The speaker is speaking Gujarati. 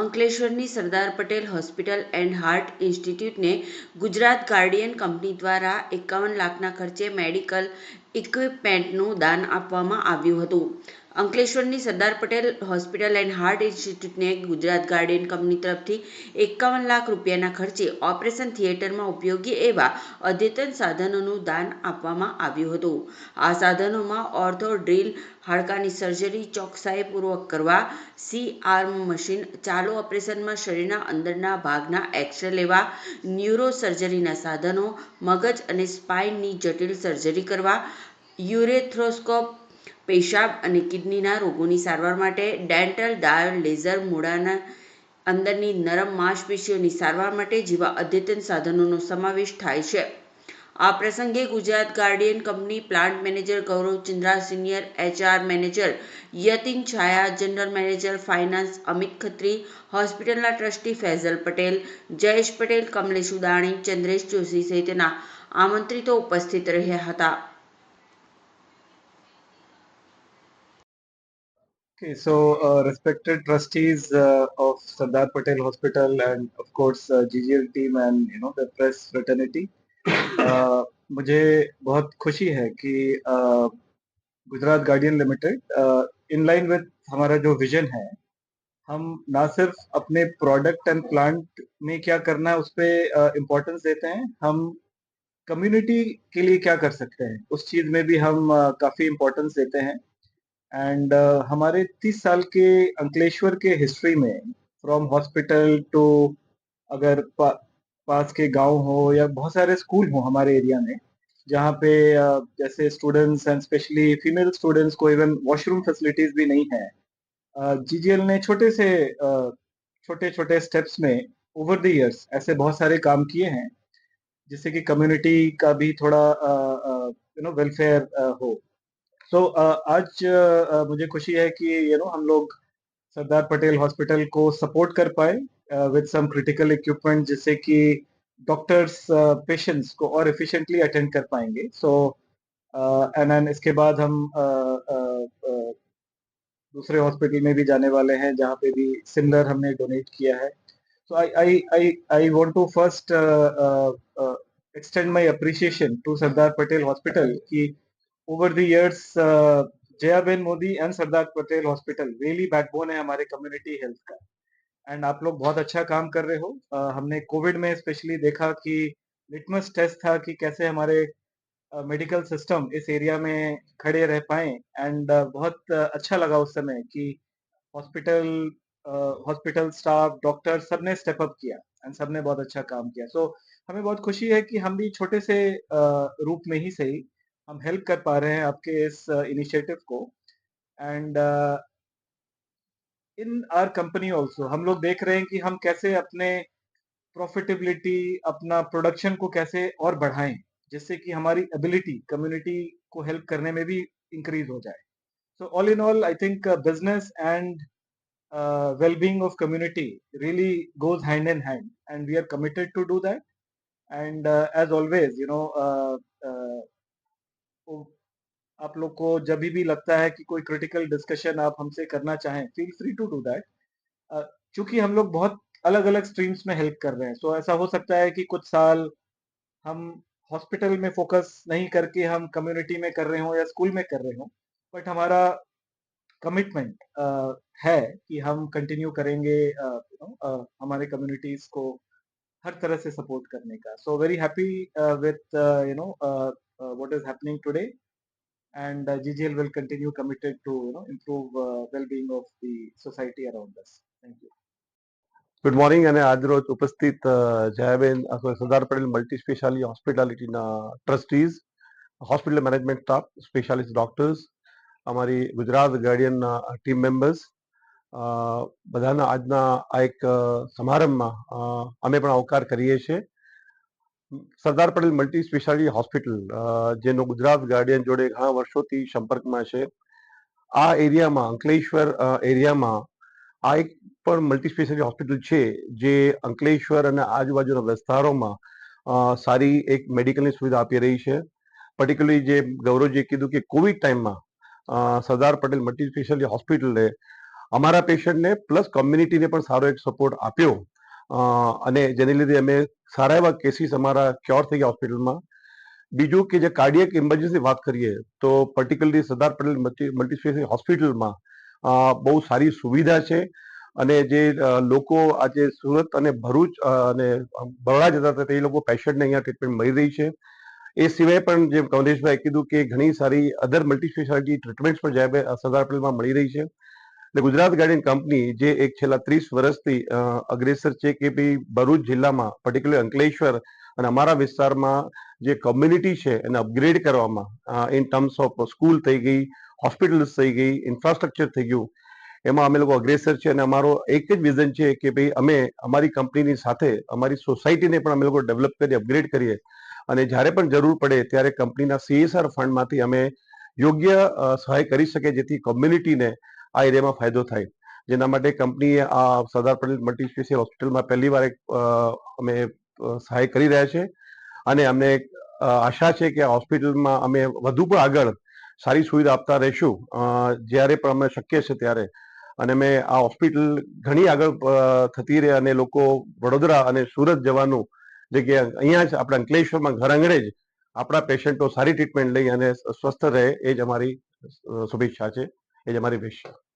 અંકલેશ્વરની Sardar Patel hospital and heart ઇન્સ્ટિટ્યૂટને ગુજરાત ગાર્ડિયન કંપની દ્વારા એકાવન લાખના ખર્ચે મેડિકલ ઇક્વિપમેન્ટનું દાન આપવામાં આવ્યું હતું અંકલેશ્વરની Sardar Patel hospital and heart ઇન્સ્ટિટ્યૂટને ગુજરાત ગાર્ડિયન કંપની તરફથી એકાવન લાખ રૂપિયાના ખર્ચે ઓપરેશન થિયેટરમાં ઉપયોગી એવા અદ્યતન સાધનોનું દાન આપવામાં આવ્યું હતું આ સાધનોમાં ઓર્થો ડ્રીલ હાડકાની સર્જરી ચોકસાઈપૂર્વક કરવા સી આર્મ મશીન ચાલુ ઓપરેશનમાં શરીરના અંદરના ભાગના એક્સરે લેવા ન્યુરો સર્જરીના સાધનો મગજ અને સ્પાઇનની જટિલ સર્જરી કરવા યુરેથ્રોસ્કોપ પેશાબ અને કિડનીના રોગોની સારવાર માટે ડેન્ટલ ડાયલ લેઝર મોડાના અંદરની નરમ માંસપેશીઓની સારવાર માટે જેવા અદ્યતન સાધનોનો સમાવેશ થાય છે આ પ્રસંગે Gujarat Guardian company plant manager Gaurav Chandra senior HR manager Yatin Chhaya general manager finance Amit Khatri હોસ્પિટલના ટ્રસ્ટી ફૈઝલ પટેલ જયેશ પટેલ કમલેશ ઉદાણી ચંદ્રેશ જોશી સહિતના આમંત્રિતો ઉપસ્થિત રહ્યા હતા Okay, so uh, respected trustees uh, of Sardar Patel Hospital and of course uh, GGL team and you know the press fraternity, uh, मुझे बहुत खुशी है कि uh, Gujarat Guardian Limited in line with हमारा जो विजन है हम ना सिर्फ अपने प्रोडक्ट एंड प्लांट में क्या करना है उस पर इम्पोर्टेंस uh, देते हैं हम कम्युनिटी के लिए क्या कर सकते हैं उस चीज में भी हम uh, काफी इम्पोर्टेंस देते हैं एंड uh, हमारे तीस साल के अंकलेश्वर के हिस्ट्री में फ्रॉम हॉस्पिटल टू अगर पा, पास के गांव हो या बहुत सारे स्कूल हो हमारे एरिया में जहाँ पे uh, जैसे students and specially female students को इवन वॉशरूम फैसिलिटीज भी नहीं है जी uh, ने छोटे से uh, छोटे छोटे स्टेप्स में ओवर द ईयर्स ऐसे बहुत सारे काम किए हैं जिससे कि कम्युनिटी का भी थोड़ा यू नो वेलफेयर हो तो आज uh, uh, मुझे खुशी है कि यू नो हम लोग सरदार पटेल हॉस्पिटल को सपोर्ट कर पाए विद सम क्रिटिकल इक्विपमेंट जिससे कि डॉक्टर्स पेशेंट्स को और इफिशिएंटली अटेंड कर पाएंगे सो एंड एंड इसके बाद हम दूसरे हॉस्पिटल में भी जाने वाले हैं जहाँ पे भी सिमिलर हमने डोनेट किया है so I I I I want to first extend my appreciation to Sardar Patel hospital की over the years, Jayaben Modi and Sardar Patel hospital really backbone है हमारे कम्युनिटी हेल्थ का एंड आप लोग बहुत अच्छा काम कर रहे हो uh, हमने कोविड में स्पेशली देखा कि लिटमस टेस्ट था कि कैसे हमारे मेडिकल uh, सिस्टम इस एरिया में खड़े रह पाए एंड uh, बहुत uh, अच्छा लगा उस समय कि हॉस्पिटल हॉस्पिटल स्टाफ डॉक्टर सब ने स्टेप अप किया एंड सब ने बहुत अच्छा काम किया सो so, हमें बहुत खुशी है कि हम भी छोटे से uh, रूप में ही सही हम हेल्प कर पा रहे हैं आपके इस इनिशिएटिव uh, को and in our company also हम लोग देख रहे हैं कि हम कैसे अपने प्रॉफिटेबिलिटी अपना प्रोडक्शन को कैसे और बढ़ाएं जिससे कि हमारी एबिलिटी कम्युनिटी को हेल्प करने में भी इंक्रीज हो जाए so all in all I think business and wellbeing of community really goes hand in hand and we are committed to do that and as always you know आप लोग को जब भी लगता है कि कोई क्रिटिकल डिस्कशन आप हमसे करना चाहें feel free to do that क्योंकि हम लोग बहुत अलग अलग स्ट्रीम्स में हेल्प कर रहे हैं सो so, ऐसा हो सकता है कि कुछ साल हम हॉस्पिटल में फोकस नहीं करके हम कम्युनिटी में कर रहे हों या स्कूल में कर रहे हों बट हमारा कमिटमेंट uh, है कि हम कंटिन्यू करेंगे uh, you know, uh, हमारे कम्युनिटीज को हर तरह से सपोर्ट करने का so very happy with you know what is happening today and uh, GJL will continue committed to improve uh, well-being of the society around us. Thank you. Good morning. and the I am Adhirot Upastit Jayaben, Sardar Patel Multispeciality Hospitality uh, Trustees, Hospital Management Staff, Specialist Doctors, our Gujarat Guardian Team Members. બધાના આજના આ એક સમારંભમાં અમે પણ આવકાર કરીએ છીએ Sardar Patel multi speciality hospital જેનો ગુજરાત ગાર્ડિયન જોડે ઘણા વર્ષોથી સંપર્કમાં છે આ એરિયામાં અંકલેશ્વર એરિયામાં આ એક પણ મલ્ટી સ્પેશિયાલિટી હોસ્પિટલ છે જે અંકલેશ્વર અને આજુબાજુના વિસ્તારોમાં સારી એક મેડિકલની સુવિધા આપી રહી છે પર્ટિક્યુલરલી જે ગૌરવજીએ કીધું કે કોવિડ ટાઈમમાં સરદાર પટેલ મલ્ટી સ્પેશિયાલિટી હોસ્પિટલે અમારા પેશન્ટને પ્લસ કોમ્યુનિટીને પણ સારો એક સપોર્ટ આપ્યો અને જેને લીધે અમે સારા એવા કેસીસ અમારા ક્યોર થઈ ગયા હોસ્પિટલમાં બીજું કે જે કાર્ડિયક ઇમરજન્સી વાત કરીએ તો પર્ટિક્યુલરલી સરદાર પટેલ મલ્ટીસ્પેશિયલ હોસ્પિટલમાં બહુ સારી સુવિધા છે અને જે લોકો આજે સુરત અને ભરૂચ અને બરોડા જતા હતા તે લોકો પેશન્ટને અહીંયા ટ્રીટમેન્ટ મળી રહી છે એ સિવાય પણ જે કમલેશભાઈ કીધું કે ઘણી સારી અધર મલ્ટી સ્પેશિયાલિટી ટ્રીટમેન્ટ્સ પણ સાહેબ સરદાર પટેલમાં મળી રહી છે એટલે ગુજરાત ગાર્ડિયન કંપની જે એક છેલ્લા ત્રીસ વર્ષથી અગ્રેસર છે કે ભાઈ ભરૂચ જિલ્લામાં પર્ટિક્યુલર અંકલેશ્વર અને અમારા વિસ્તારમાં જે કમ્યુનિટી છે એને અપગ્રેડ કરવામાં ઇન ટર્મ્સ ઓફ સ્કૂલ થઈ ગઈ હોસ્પિટલ્સ થઈ ગઈ ઇન્ફ્રાસ્ટ્રક્ચર થઈ ગયું એમાં અમે લોકો અગ્રેસર છે અને અમારો એક જ વિઝન છે કે ભાઈ અમે અમારી કંપનીની સાથે અમારી સોસાયટીને પણ અમે લોકો ડેવલપ કરી અપગ્રેડ કરીએ અને જ્યારે પણ જરૂર પડે ત્યારે કંપનીના સીએસઆર ફંડમાંથી અમે યોગ્ય સહાય કરી શકે જેથી કોમ્યુનિટીને આ એરિયામાં ફાયદો થાય જેના માટે કંપનીએ આ સરદાર પટેલ મલ્ટી હોસ્પિટલમાં પહેલી વાર અમે સહાય કરી રહ્યા છે અને અમને આશા છે કે આ હોસ્પિટલમાં અમે વધુ પણ આગળ સારી સુવિધા આપતા રહીશું જ્યારે પણ અમે શક્ય છે ત્યારે અને મેં આ હોસ્પિટલ ઘણી આગળ થતી રહે અને લોકો વડોદરા અને સુરત જવાનું જગ્યાએ અહીંયા જ આપણા અંકલેશ્વરમાં ઘર આંગણે જ આપણા પેશન્ટો સારી ટ્રીટમેન્ટ લઈ અને સ્વસ્થ રહે એ જ અમારી શુભેચ્છા છે ele é Marivesti.